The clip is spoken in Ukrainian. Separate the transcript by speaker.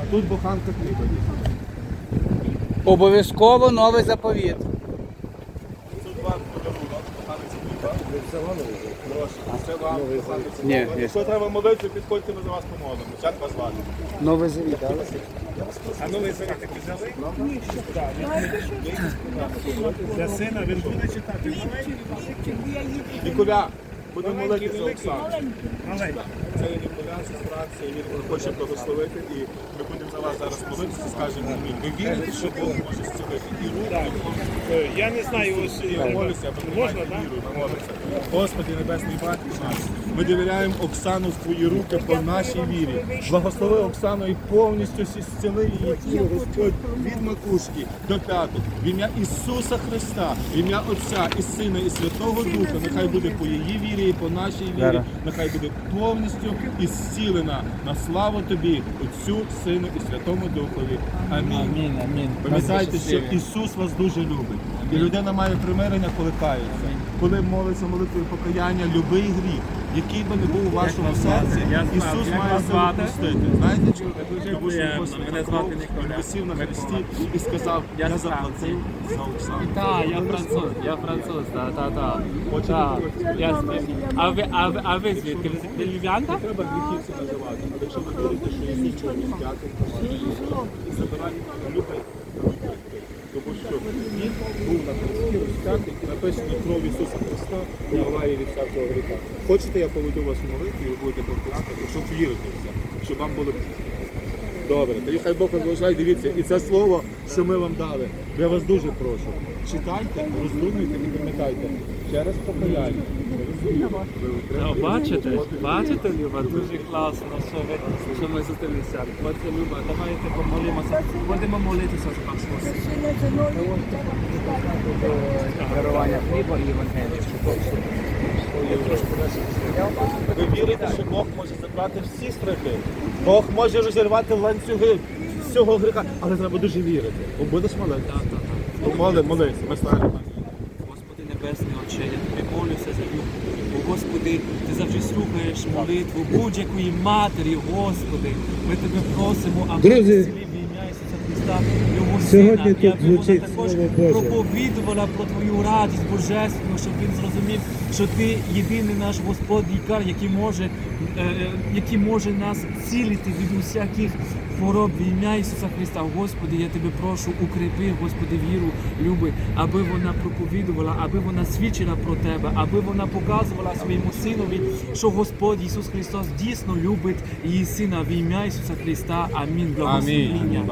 Speaker 1: А тут буханка хліба є.
Speaker 2: Обов'язково новий заповіт.
Speaker 1: Тут вам подарунок, буханець хліба. Прошу, це вам буханець
Speaker 2: Ні,
Speaker 1: хліба.
Speaker 2: ні.
Speaker 1: Якщо треба молитву, підходьте, ми за вас помолимо. Як вас звати?
Speaker 2: Новий завіт,
Speaker 1: А ну ви самі таки взяли? Для сина він буде читати. Ніколя, будемо молитися за Оксану. Це є Ніколя, сестра, це він хоче благословити, і ми будемо за вас зараз молитися, скажемо амінь. Ви вірите, що Бог може зцілити і руку,
Speaker 3: Е, Я не знаю, ось
Speaker 1: і молиться,
Speaker 3: можна, так?
Speaker 1: віру, ми. Господи, Небесний Батько наш, ми довіряємо Оксану в Твої руки по нашій вірі. Благослови Оксану і повністю всі зціли її тіло, Господь, від макушки до п'яток. В ім'я Ісуса Христа, в ім'я Отця і Сина, і Святого Духа, нехай буде по її вірі і по нашій вірі,
Speaker 2: Зараз.
Speaker 1: нехай буде повністю і зцілена на славу Тобі, Отцю, Сину і Святому Духові. Амінь.
Speaker 2: амінь, амінь.
Speaker 1: Пам'ятайте, що Ісус вас дуже любить. І людина має примирення, коли кається. Коли молиться молитвою покаяння, любий гріх, який би не був у вашому серці, Ісус має це відпустити. Знаєте чому? Тому що. Господь
Speaker 3: Мене
Speaker 1: кров,
Speaker 3: звати Ніколя.
Speaker 1: Висів на хресті і сказав, я заплатив за Оксану.
Speaker 4: Так, я француз, я француз, так, так, так. Так, я звідки. А ви, а ви, а ви звідки? Ви з- ви львів'янка?
Speaker 1: Треба гріхи всі називати, але якщо ви вірите, що Ісус чоловік дякую, і забирайте любить. Тому що він був на хресті розп'ятий і написано кров Ісуса Христа вмиває від всякого гріха. Хочете, я поведу вас в молитві, і ви будете повторяти, якщо вірите в це, щоб вам було добре. Тоді хай Бог вас благословить. Дивіться, і це слово, що ми вам дали. Я вас дуже прошу. Читайте, роздумуйте і пам'ятайте. Через покаяння. Ви
Speaker 4: бачите, бачите, Люба, дуже класно, що ви, що ми зустрілися. Оце, Люба, давайте помолимося. Будемо молитися за вас.
Speaker 2: Дарування хліба і Євангелія.
Speaker 1: Ви вірите, що Бог може забрати всі страхи. Бог може розірвати ланцюги всього гріха, але треба дуже вірити. Бо будеш молитися.
Speaker 4: Так, так, так.
Speaker 1: Ну, Моли, молись, ми станемо.
Speaker 4: Господи Небесний Отче, я тобі молюся за Любу. Господи, ти завжди слухаєш молитву будь-якої матері, Господи. Ми тебе просимо, аби
Speaker 5: Друзі,
Speaker 4: в ім'я Ісуса Христа, його
Speaker 5: сьогодні
Speaker 4: сина,
Speaker 5: тут звучить.
Speaker 4: Проповідувала про твою радість божественну, щоб він зрозумів, що ти єдиний наш Господь лікар, який може, е, е, який може нас цілити від усяких хвороб в ім'я Ісуса Христа. Господи, я тебе прошу, укріпи, Господи, віру, люби, аби вона проповідувала, аби вона свідчила про тебе, аби вона показувала своєму синові, що Господь Ісус Христос дійсно любить її сина в ім'я Ісуса Христа. Амінь.
Speaker 1: Благословіння.